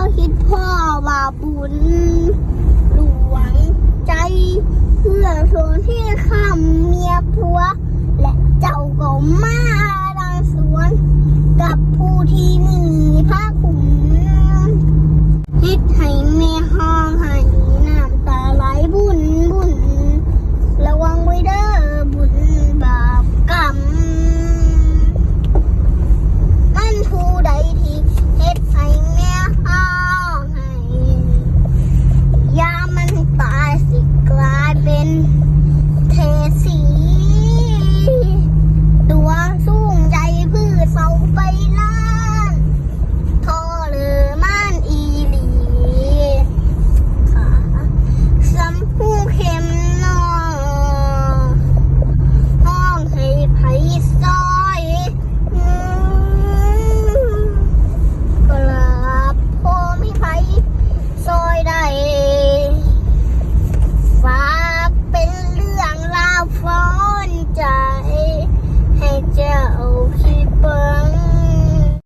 าคิดพ่อว่าบุญหลวงใจเพื่อชนที่ข้ามเมียผัว และเจ้าก็มาดังสวน กับผู้ที่มี